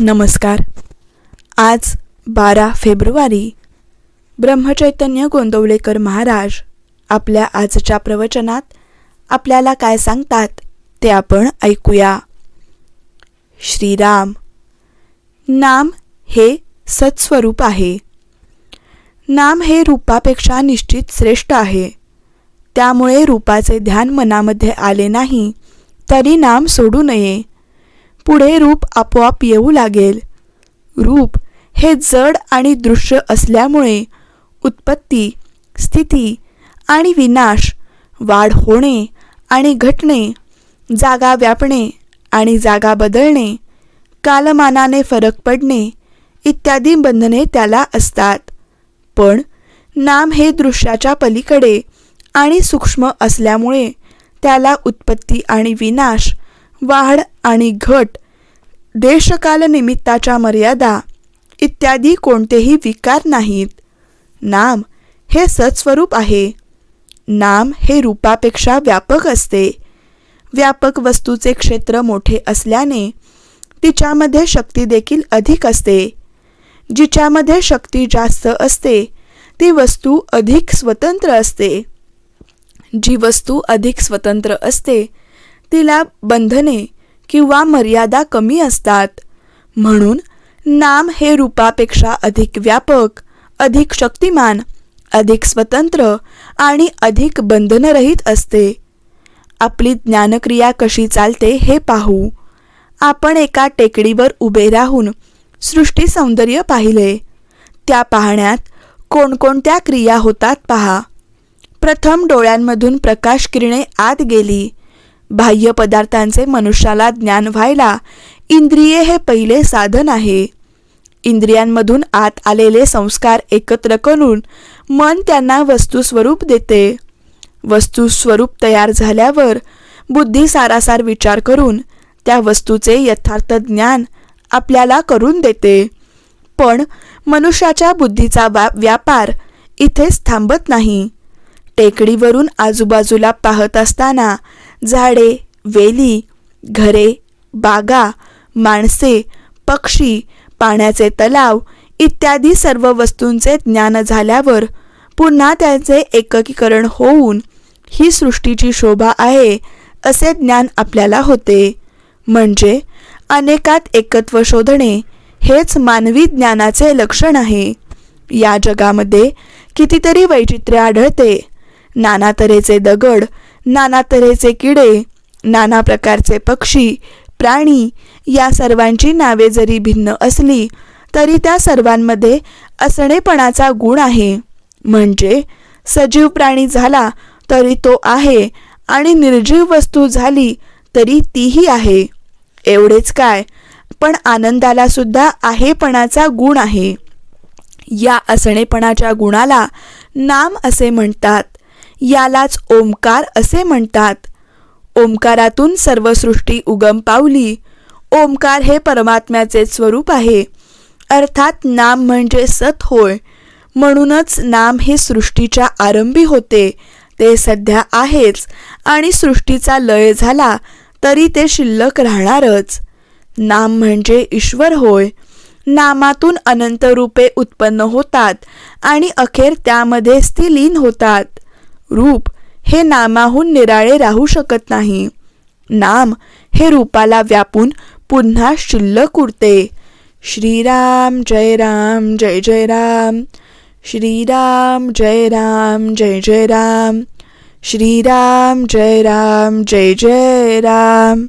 नमस्कार. आज बारा फेब्रुवारी ब्रह्मचैतन्य गोंदवलेकर महाराज आपल्या आजच्या प्रवचनात आपल्याला काय सांगतात ते आपण ऐकूया. श्रीराम नाम हे सत्स्वरूप आहे. नाम हे रूपापेक्षा निश्चित श्रेष्ठ आहे. त्यामुळे रूपाचे ध्यान मनामध्ये आले नाही तरी नाम सोडू नये. पुढे रूप आपोआप येऊ लागेल. रूप हे जड आणि दृश्य असल्यामुळे उत्पत्ती स्थिती आणि विनाश वाढ होणे आणि घटणे जागा व्यापणे आणि जागा बदलणे कालमानाने फरक पडणे इत्यादी बंधने त्याला असतात. पण नाम हे दृश्याच्या पलीकडे आणि सूक्ष्म असल्यामुळे त्याला उत्पत्ती आणि विनाश वाढ आणि घट देशकालनिमित्ताच्या मर्यादा इत्यादी कोणतेही विकार नाहीत. नाम हे सत्स्वरूप आहे. नाम हे रूपापेक्षा व्यापक असते. व्यापक वस्तूचे क्षेत्र मोठे असल्याने तिच्यामध्ये शक्ती देखील अधिक असते. जिच्यामध्ये शक्ती जास्त असते ती वस्तू अधिक स्वतंत्र असते. जी वस्तू अधिक स्वतंत्र असते तिला बंधने किंवा मर्यादा कमी असतात. म्हणून नाम हे रूपापेक्षा अधिक व्यापक अधिक शक्तिमान अधिक स्वतंत्र आणि अधिक बंधनरहित असते. आपली ज्ञानक्रिया कशी चालते हे पाहू. आपण एका टेकडीवर उभे राहून सृष्टी सौंदर्य पाहिले. त्या पाहण्यात कोणकोणत्या क्रिया होतात पहा. प्रथम डोळ्यांमधून प्रकाश किरणे आत गेली. बाह्य पदार्थांचे मनुष्याला ज्ञान व्हायला इंद्रिये हे पहिले साधन आहे. इंद्रियांमधून आत आलेले संस्कार एकत्र करून मन त्यांना वस्तुस्वरूप देते. वस्तुस्वरूप तयार झाल्यावर बुद्धी सारासार विचार करून त्या वस्तूचे यथार्थ ज्ञान आपल्याला करून देते. पण मनुष्याच्या बुद्धीचा व्या व्यापार इथेच थांबत नाही. टेकडीवरून आजूबाजूला पाहत असताना झाडे वेली घरे बागा माणसे पक्षी पाण्याचे तलाव इत्यादी सर्व वस्तूंचे ज्ञान झाल्यावर पुन्हा त्यांचे एककीकरण होऊन ही सृष्टीची शोभा आहे असे ज्ञान आपल्याला होते. म्हणजे अनेकात एकत्व शोधणे हेच मानवी ज्ञानाचे लक्षण आहे. या जगामध्ये कितीतरी वैचित्र्य आढळते. नाना तऱ्हेचे दगड नाना तऱ्हेचे किडे नाना प्रकारचे पक्षी प्राणी या सर्वांची नावे जरी भिन्न असली तरी त्या सर्वांमध्ये असणेपणाचा गुण आहे. म्हणजे सजीव प्राणी झाला तरी तो आहे आणि निर्जीव वस्तू झाली तरी तीही आहे. एवढेच काय पण आनंदाला सुद्धा आहेपणाचा गुण आहे. या असणेपणाच्या गुणाला नाम असे म्हणतात. यालाच ओंकार असे म्हणतात. ओंकारातून सर्व सृष्टी उगम पावली. ओंकार हे परमात्म्याचे स्वरूप आहे. अर्थात नाम म्हणजे सत होय. म्हणूनच नाम हे सृष्टीच्या आरंभी होते. ते सध्या आहेच आणि सृष्टीचा लय झाला तरी ते शिल्लक राहणारच. नाम म्हणजे ईश्वर होय. नामातून अनंत रूपे उत्पन्न होतात आणि अखेर त्यामध्ये स्थिलीन होतात. रूप हे नामाहून निराळे राहू शकत नाही. नाम हे रूपाला व्यापून पुन्हा शिल्लक उरते. श्रीराम जय राम जय जय राम. श्रीराम जय राम जय जय राम. श्रीराम जय राम जय जय राम.